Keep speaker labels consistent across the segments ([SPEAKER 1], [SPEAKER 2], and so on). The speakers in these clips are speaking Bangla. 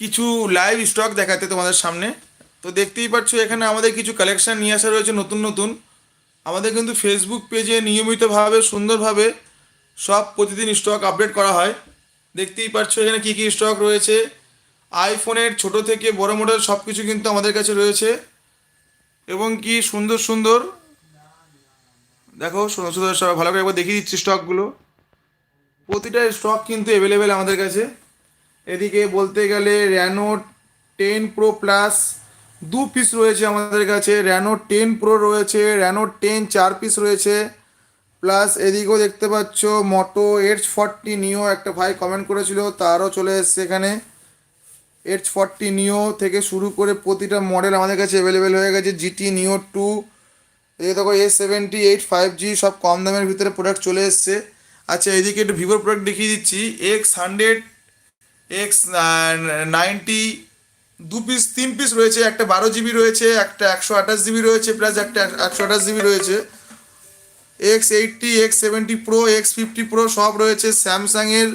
[SPEAKER 1] কিছু লাইভ স্টক দেখাতে তোমাদের সামনে তো দেখতেই পাচ্ছ এখানে আমাদের কিছু কালেকশান নিয়ে আসা রয়েছে নতুন নতুন আমাদের কিন্তু ফেসবুক পেজে নিয়মিতভাবে সুন্দরভাবে সব প্রতিদিন স্টক আপডেট করা হয় দেখতেই পাচ্ছ এখানে কী কী স্টক রয়েছে আইফোনের ছোট থেকে বড় মডেল সব কিছু কিন্তু আমাদের কাছে রয়েছে এবং কি সুন্দর সুন্দর দেখো সুন্দর সুন্দর সবাই ভালো করে একবার দেখিয়ে দিচ্ছি স্টকগুলো প্রতিটা স্টক কিন্তু অ্যাভেলেবেল আমাদের কাছে এদিকে বলতে গেলে র্যানো টেন প্রো প্লাস দু পিস রয়েছে আমাদের কাছে র্যানো টেন প্রো রয়েছে র্যানো টেন চার পিস রয়েছে প্লাস এদিকেও দেখতে পাচ্ছ মোটো এইচ ফর্টি নিও একটা ভাই কমেন্ট করেছিল তারও চলে এসছে এখানে এইচ ফর্টি নিও থেকে শুরু করে প্রতিটা মডেল আমাদের কাছে অ্যাভেলেবেল হয়ে গেছে জিটি নিও টু এদিকে দেখো A seventy eight five G সব কম দামের ভিতরে প্রোডাক্ট চলে এসছে আচ্ছা এদিকে একটু ভিভোর প্রোডাক্ট দেখিয়ে দিচ্ছি এক্স হান্ড্রেড এক্স নাইনটি দু পিস তিন পিস রয়েছে একটা বারো জিবি রয়েছে একটা একশো আঠাশ জিবি রয়েছে প্লাস একটা একশো আঠাশ জিবি রয়েছে X eighty X seventy pro X fifty pro সব রয়েছে স্যামসাংয়ের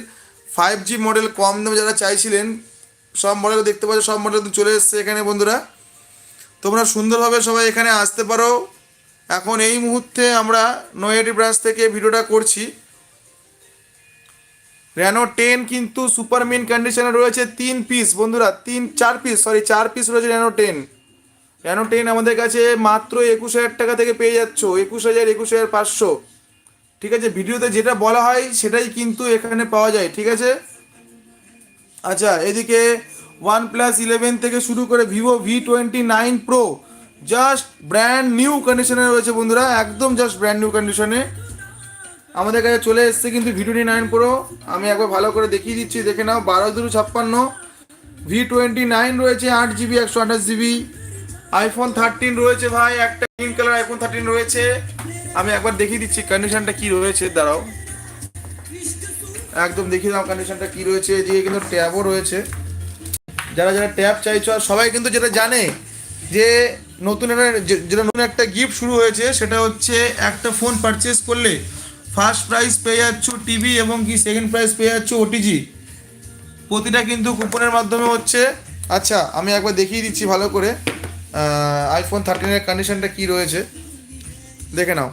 [SPEAKER 1] ফাইভ জি মডেল কম দামে যারা চাইছিলেন সব মডেল দেখতে পাচ্ছ সব মডেল চলে এসছে এখানে বন্ধুরা তোমরা সুন্দরভাবে সবাই এখানে আসতে পারো এখন এই মুহূর্তে আমরা নৈহাটি ব্রাশ থেকে ভিডিওটা করছি রেনো টেন কিন্তু সুপার মিন কন্ডিশনে রয়েছে তিন পিস বন্ধুরা তিন চার পিস সরি চার পিস রয়েছে রেনো টেন রেনো টেন আমাদের কাছে মাত্র একুশ হাজার টাকা থেকে পেয়ে যাচ্ছ একুশ হাজার একুশ হাজার পাঁচশো ঠিক আছে ভিডিওতে যেটা বলা হয় সেটাই কিন্তু এখানে পাওয়া যায় ঠিক আছে আচ্ছা এদিকে ওয়ান প্লাস ইলেভেন থেকে শুরু করে Vivo V twenty nine pro just brand new কন্ডিশনে রয়েছে বন্ধুরা একদম জাস্ট ব্র্যান্ড নিউ কন্ডিশনে আমাদের কাছে চলে এসছে কিন্তু ভি টোয়েন্টি নাইন প্রো আমি একবার ভালো করে দেখিয়ে দিচ্ছি দেখে নাও বারো দুটো ছাপ্পান্ন ভি টোয়েন্টি নাইন রয়েছে আট জিবি একশো আঠাশ জিবি আইফোন থার্টিন রয়েছে ভাই একটা পিঙ্ক কালার আইফোন থার্টিন রয়েছে আমি একবার দেখিয়ে দিচ্ছি কন্ডিশনটা কি রয়েছে দাঁড়াও একদম দেখিয়ে দাও কন্ডিশনটা কি রয়েছে এদিকে কিন্তু ট্যাবও রয়েছে যারা যারা ট্যাব চাইছো আর সবাই কিন্তু যেটা জানে যে নতুন একটা যেটা নতুন একটা গিফট শুরু হয়েছে সেটা হচ্ছে একটা ফোন পারচেস করলে ফার্স্ট প্রাইজ পেয়ে যাচ্ছ টিভি এবং কি সেকেন্ড প্রাইজ পেয়ে যাচ্ছ ওটিজি প্রতিটা কিন্তু কুপনের মাধ্যমে হচ্ছে আচ্ছা আমি একবার দেখিয়ে দিচ্ছি ভালো করে আইফোন থার্টিনের কন্ডিশনটা কি রয়েছে দেখে নাও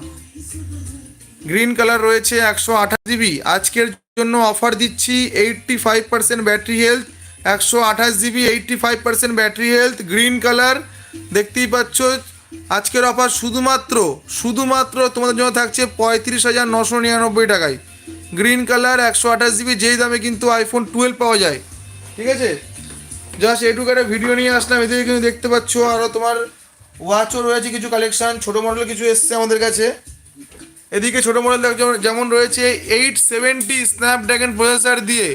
[SPEAKER 1] গ্রিন কালার রয়েছে একশো আঠাশ জিবি আজকের জন্য অফার দিচ্ছি eighty five percent battery health একশো আঠাশ GB eighty five percent battery health green colour দেখতেই পাচ্ছ আজকের অফার শুধুমাত্র শুধুমাত্র তোমাদের জন্য থাকছে পঁয়ত্রিশ হাজার নশো নিরানব্বই টাকায় গ্রিন কালার একশো আঠাশ জিবি যেই দামে কিন্তু আইফোন টুয়েলভ পাওয়া যায় ঠিক আছে জাস্ট এটুকু একটা ভিডিও নিয়ে আসলাম এদিকে কিন্তু দেখতে পাচ্ছ আরও তোমার ওয়াচও রয়েছে কিছু কালেকশান ছোটো মডেল কিছু এসছে আমাদের কাছে এদিকে ছোটো মডেল যেমন রয়েছে এইট সেভেন্টি স্ন্যাপড্রাগন প্রসেসার দিয়ে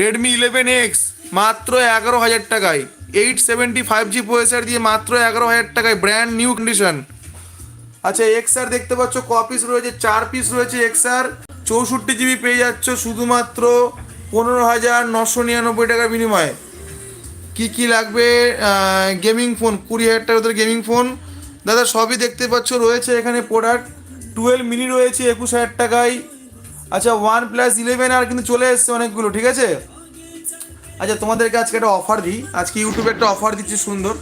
[SPEAKER 1] রেডমি ইলেভেন এক্স মাত্র এগারো হাজার টাকায় eight seventy five G processor দিয়ে মাত্র এগারো হাজার টাকায় ব্র্যান্ড নিউ কন্ডিশন আচ্ছা আর দেখতে পাচ্ছ ক পিস রয়েছে চার পিস রয়েছে আর চৌষট্টি জিবি পেয়ে যাচ্ছ শুধুমাত্র পনেরো হাজার নশো নিরানব্বই টাকার বিনিময়ে কী কী লাগবে গেমিং ফোন কুড়ি হাজার টাকার ভিতরে গেমিং ফোন দাদা সবই দেখতে পাচ্ছ রয়েছে এখানে প্রোডাক্ট টুয়েলভ মিনি রয়েছে একুশ হাজার টাকায় আচ্ছা ওয়ান প্লাস ইলেভেন আর কিন্তু চলে এসছে অনেকগুলো ঠিক আছে আচ্ছা তোমাদেরকে আজকে একটা অফার দিই আজকে ইউটিউবে একটা অফার দিচ্ছি সুন্দর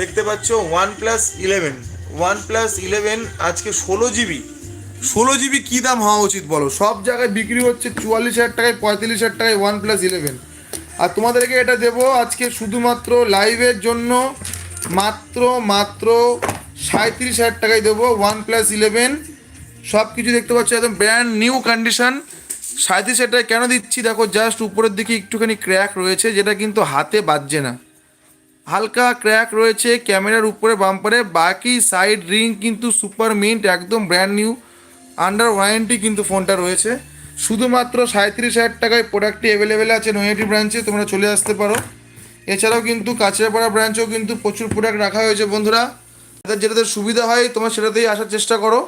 [SPEAKER 1] দেখতে পাচ্ছ OnePlus eleven OnePlus eleven আজকে ষোলো জিবি ষোলো জিবি কী দাম হওয়া উচিত বলো সব জায়গায় বিক্রি হচ্ছে চুয়াল্লিশ হাজার টাকায় পঁয়তাল্লিশ হাজার টাকায় ওয়ান প্লাস ইলেভেন আর তোমাদেরকে এটা দেবো আজকে শুধুমাত্র লাইভের জন্য মাত্র মাত্র সাঁত্রিশ হাজার টাকায় দেবো ওয়ান প্লাস ইলেভেন সব কিছু দেখতে পাচ্ছ একদম ব্র্যান্ড নিউ কন্ডিশন সাঁত্রিশ এটা কেন দিচ্ছি দেখো জাস্ট উপরের দিকে একটুখানি ক্র্যাক রয়েছে যেটা কিন্তু হাতে বাজছে না হালকা ক্র্যাক রয়েছে ক্যামেরার উপরে বাম্পারে বাকি সাইড রিং কিন্তু সুপার মিন্ট একদম ব্র্যান্ড নিউ আন্ডার ওয়ারেন্টি কিন্তু ফোনটা রয়েছে শুধুমাত্র সাঁত্রিশ হাজার টাকায় প্রোডাক্টটি অ্যাভেলেবেল আছে নৈহাটি ব্রাঞ্চে তোমরা চলে আসতে পারো এছাড়াও কিন্তু কাছড়াপাড়া ব্রাঞ্চেও কিন্তু প্রচুর প্রোডাক্ট রাখা হয়েছে বন্ধুরা তাদের যেটাতে সুবিধা হয় তোমার সেটাতেই আসার চেষ্টা করো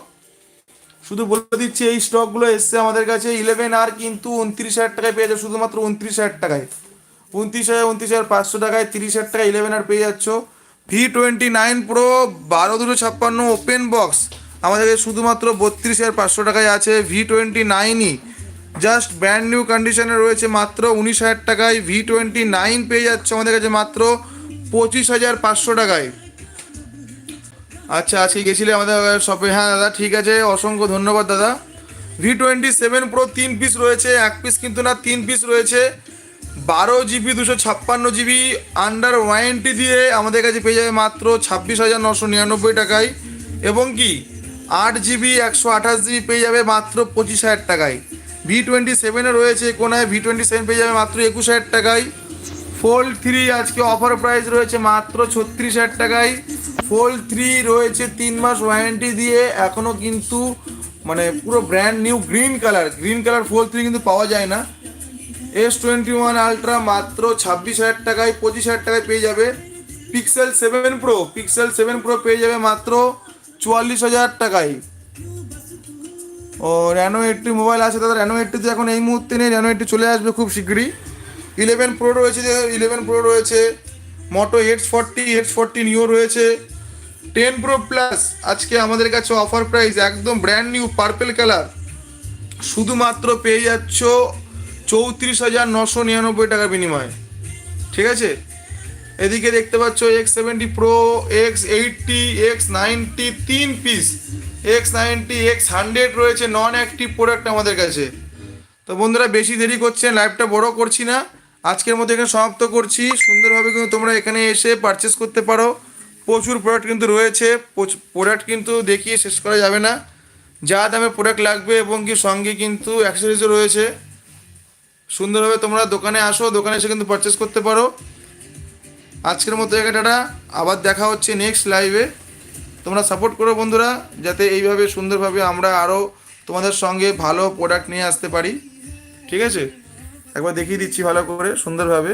[SPEAKER 1] শুধু বলে দিচ্ছি এই স্টকগুলো এসছে আমাদের কাছে ইলেভেন আর কিন্তু উনত্রিশ হাজার টাকায় পেয়ে যাচ্ছ শুধুমাত্র উনত্রিশ হাজার টাকায় উনত্রিশ হাজার উনত্রিশ হাজার পাঁচশো টাকায় তিরিশ হাজার টাকা ইলেভেন আর পেয়ে যাচ্ছ ভি টোয়েন্টি নাইন প্রো বারো দুশো ছাপ্পান্ন ওপেন বক্স আমাদের কাছে শুধুমাত্র বত্রিশ হাজার পাঁচশো টাকায় আছে ভি টোয়েন্টি নাইনই জাস্ট ব্র্যান্ড নিউ কন্ডিশনে রয়েছে মাত্র উনিশ হাজার টাকায় ভি টোয়েন্টি নাইন পেয়ে যাচ্ছে আমাদের কাছে মাত্র পঁচিশ হাজার পাঁচশো টাকায় আচ্ছা আজকে গেছিলে আমাদের শপে হ্যাঁ দাদা ঠিক আছে অসংখ্য ধন্যবাদ দাদা ভি টোয়েন্টি সেভেন প্রো তিন পিস রয়েছে এক পিস কিন্তু না তিন পিস রয়েছে বারো জিবি দুশো ছাপ্পান্ন জিবি আন্ডার ওয়ারেন্টি দিয়ে আমাদের কাছে পেয়ে যাবে মাত্র ছাব্বিশ হাজার নশো নিরানব্বই টাকায় এবং কি আট জিবি একশো আঠাশ জিবি পেয়ে যাবে মাত্র পঁচিশ হাজার টাকায় ভি টোয়েন্টি সেভেনে রয়েছে কোনায় ভি টোয়েন্টি সেভেন পেয়ে যাবে মাত্র একুশ হাজার টাকায় ফোল্ড থ্রি আজকে অফার প্রাইস রয়েছে মাত্র ছত্রিশ হাজার টাকায় ফোল থ্রি রয়েছে তিন মাস ওয়ারেন্টি দিয়ে এখনও কিন্তু মানে পুরো brand new green colour green colour fold three কিন্তু পাওয়া যায় না এস টোয়েন্টি ওয়ান আলট্রা মাত্র ছাব্বিশ হাজার টাকায় পঁচিশ হাজার টাকায় পেয়ে যাবে Pixel seven pro Pixel seven pro পেয়ে যাবে মাত্র চুয়াল্লিশ হাজার টাকায় ও র্যানো এইটটি মোবাইল আছে তাদের র্যানো এইটটি এখন এই মুহূর্তে নেই র্যানো এইটটি চলে আসবে খুব শীঘ্রই ইলেভেন প্রো রয়েছে ইলেভেন প্রো রয়েছে Moto edge forty edge forty neo রয়েছে টেন প্রো প্লাস আজকে আমাদের কাছে অফার প্রাইস একদম ব্র্যান্ড নিউ পার্পেল কালার শুধুমাত্র পেয়ে যাচ্ছ চৌত্রিশ হাজার নশো নিরানব্বই টাকার বিনিময়ে ঠিক আছে এদিকে দেখতে পাচ্ছ X seventy pro X eighty X ninety তিন piece X ninety X hundred রয়েছে নন অ্যাক্টিভ প্রোডাক্ট আমাদের কাছে তো বন্ধুরা বেশি দেরি করছেন লাইভটা বড় করছি না আজকের মতো এখানে সমাপ্ত করছি সুন্দরভাবে কিন্তু তোমরা এখানে এসে পারচেস করতে পারো প্রচুর প্রোডাক্ট কিন্তু রয়েছে প্রোডাক্ট কিন্তু দেখিয়ে শেষ করা যাবে না যা দামে প্রোডাক্ট লাগবে এবং কি সঙ্গে কিন্তু অ্যাক্সেসরিজও রয়েছে সুন্দরভাবে তোমরা দোকানে আসো দোকানে এসে কিন্তু পারচেস করতে পারো আজকের মতো টাটা আবার দেখা হচ্ছে নেক্সট লাইভে তোমরা সাপোর্ট করো বন্ধুরা যাতে এইভাবে সুন্দরভাবে আমরা আরও তোমাদের সঙ্গে ভালো প্রোডাক্ট নিয়ে আসতে পারি ঠিক আছে একবার দেখিয়ে দিচ্ছি ভালো করে সুন্দরভাবে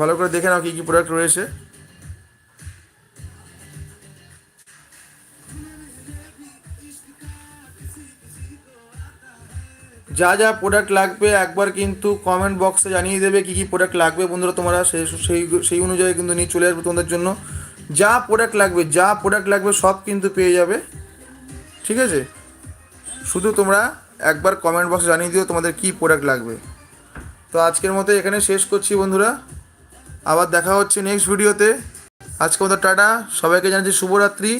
[SPEAKER 1] ভালো করে দেখে নাও কী কী প্রোডাক্ট রয়েছে যা যা প্রোডাক্ট লাগবে একবার কিন্তু কমেন্ট বক্সে জানিয়ে দেবে কী কী প্রোডাক্ট লাগবে বন্ধুরা তোমরা সেই সেই সেই অনুযায়ী কিন্তু নিয়ে চলে আসবে তোমাদের জন্য যা প্রোডাক্ট লাগবে যা প্রোডাক্ট লাগবে সব কিন্তু পেয়ে যাবে ঠিক আছে শুধু তোমরা একবার কমেন্ট বক্সে জানিয়ে দিও তোমাদের কী প্রোডাক্ট লাগবে তো আজকের মতো এখানে শেষ করছি বন্ধুরা আবার দেখা হচ্ছে নেক্সট ভিডিওতে আজকে মতো টাটা সবাইকে জানাচ্ছি শুভরাত্রি